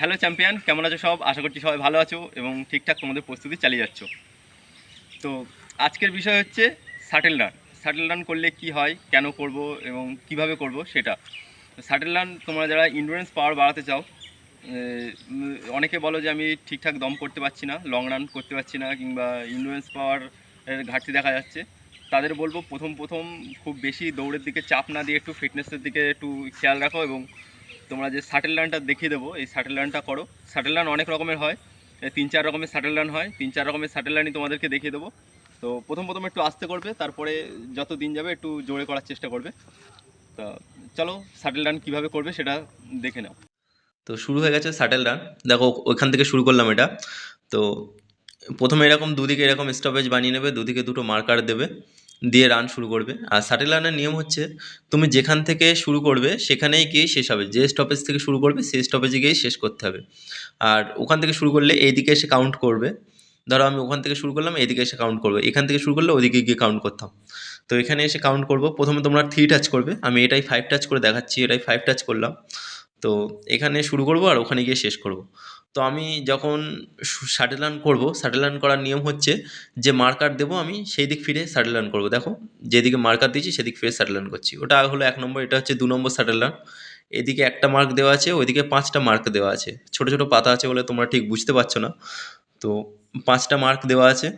Hello champion কেমন আছো সব? আশা করছি সবাই ভালো আছো এবং ঠিকঠাক তোমাদের প্রস্তুতি চালিয়ে যাচ্ছ। তো আজকের বিষয় হচ্ছে শাটেল রান শাটেল রান করলে কি হয়, কেন করব এবং কীভাবে করব সেটা। শাটেল রান তোমরা যারা ইন্ডুরেন্স পাওয়ার বাড়াতে চাও অনেকে বলো যে আমি ঠিকঠাক দম করতে পারছি না লং রান করতে পারছি না কিংবা ইন্ডুরেন্স পাওয়ার ঘাটতি দেখা যাচ্ছে। তাদের বলব প্রথম প্রথম খুব বেশি দৌড়ের দিকে চাপ না দিয়ে একটু ফিটনেসের দিকে একটু খেয়াল রাখো এবং তোমরা যে শাটেল রানটা দেখিয়ে দেবো, এই শাটেল রানটা করো। শাটেল রান অনেক রকমের হয়। তিন চার রকমের শাটেল রান হয়। তিন চার রকমের শাটেল রানই তোমাদেরকে দেখিয়ে দেবো। তো প্রথম প্রথম একটু আস্তে করবে, তারপরে যত দিন যাবে একটু জোরে করার চেষ্টা করবে। তা চলো শাটেল রান কীভাবে করবে সেটা দেখে নাও। তো শুরু হয়ে গেছে শাটেল রান দেখো, ওইখান থেকে শুরু করলাম এটা। তো প্রথমে এরকম দুদিকে এরকম স্টপেজ বানিয়ে নেবে, দুদিকে দুটো মার্কার দেবে। দিয়ে রান শুরু করবে। আর শাটেল রানের নিয়ম হচ্ছে, তুমি যেখান থেকে শুরু করবে, সেখানেই গিয়ে শেষ হবে। যে স্টপেজ থেকে শুরু করবে, সেই স্টপেজে গিয়েই শেষ করতে হবে। আর ওখান থেকে শুরু করলে এইদিকে এসে কাউন্ট করবে। ধরো আমি ওখান থেকে শুরু করলাম এইদিকে এসে কাউন্ট করবে। এখান থেকে শুরু করলে ওদিকে গিয়ে কাউন্ট করতাম। তো এখানে এসে কাউন্ট করব। প্রথমে তোমরা থ্রি টাচ করবে। আমি এটাই ফাইভ টাচ করে দেখাচ্ছি, এটাই ফাইভ টাচ করলাম। তো এখানে শুরু করব আর ওখানে গিয়ে শেষ করব। তো আমি যখন শাটেল রান করব শাটেল রান করার নিয়ম হচ্ছে যে মার্কার দেবো আমি সেই দিক ফিরে শাটেল রান করব। দেখো যেদিকে মার্কার দিয়েছি সেদিক ফিরে শাটেল রান করছি। ওটা হলো এক নম্বর, এটা হচ্ছে দু নম্বর শাটেল রান এদিকে একটা মার্ক দেওয়া আছে, ওইদিকে পাঁচটা মার্ক দেওয়া আছে। ছোট ছোট পাতা আছে বলে তোমরা ঠিক বুঝতে পারছ না। তো পাঁচটা মার্ক দেওয়া আছে।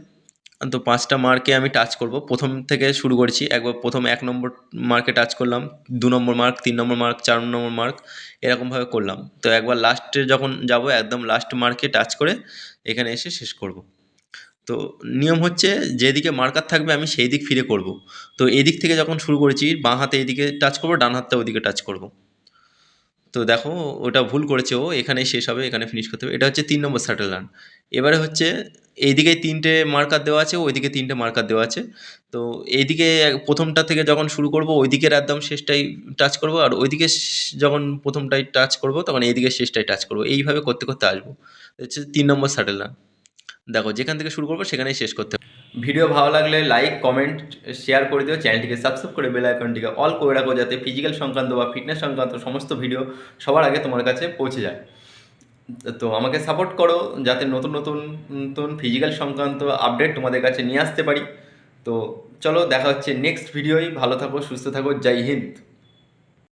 তো পাঁচটা মার্কে আমি টাচ করব। প্রথম থেকে শুরু করছি, একবার প্রথম এক নম্বর মার্কে টাচ করলাম, দু নম্বর মার্ক তিন নম্বর মার্ক চার নম্বর মার্ক এরকমভাবে করলাম। তো একবার লাস্টে যখন যাব, একদম লাস্ট মার্কে টাচ করে এখানে এসে শেষ করব। তো নিয়ম হচ্ছে, যেদিকে মার্কার থাকবে, আমি সেই দিক ফিরে করব। তো এদিক থেকে যখন শুরু করেছি, বাঁ হাতে এদিকে টাচ করব, ডান হাতটা ওদিকে টাচ করব। তো দেখো, ওটা ভুল করেছে ও, এখানেই শেষ হবে, এখানে ফিনিশ করতে হবে। এটা হচ্ছে তিন নম্বর শাটেল রান এবারে হচ্ছে, এইদিকে তিনটে মার্কার দেওয়া আছে, ওইদিকে তিনটে মার্কার দেওয়া আছে। তো এইদিকে প্রথমটা থেকে যখন শুরু করব ওই দিকের একদম শেষটাই টাচ করব, আর ওইদিকে যখন প্রথমটাই টাচ করব, তখন এইদিকে শেষটাই টাচ করব। এইভাবে করতে করতে আসব। হচ্ছে তিন নম্বর শাটেল রান দেখো, যেখান থেকে শুরু করব, সেখানেই শেষ করতে হবে। ভিডিও ভালো লাগলে লাইক কমেন্ট শেয়ার করে দিও। চ্যানেলটিকে সাবস্ক্রাইব করে বেল আইকনটিকে অল করে রাখো যাতে ফিজিক্যাল সংক্রান্ত বা ফিটনেস সংক্রান্ত সমস্ত ভিডিও সবার আগে তোমার কাছে পৌঁছে যায়। তো আমাকে সাপোর্ট করো যাতে নতুন নতুন নতুন ফিজিক্যাল সংক্রান্ত আপডেট তোমাদের কাছে নিয়ে আসতে পারি। তো চলো দেখা হচ্ছে নেক্সট ভিডিওই ভালো থাকো, সুস্থ থাকো। জয় হিন্দ।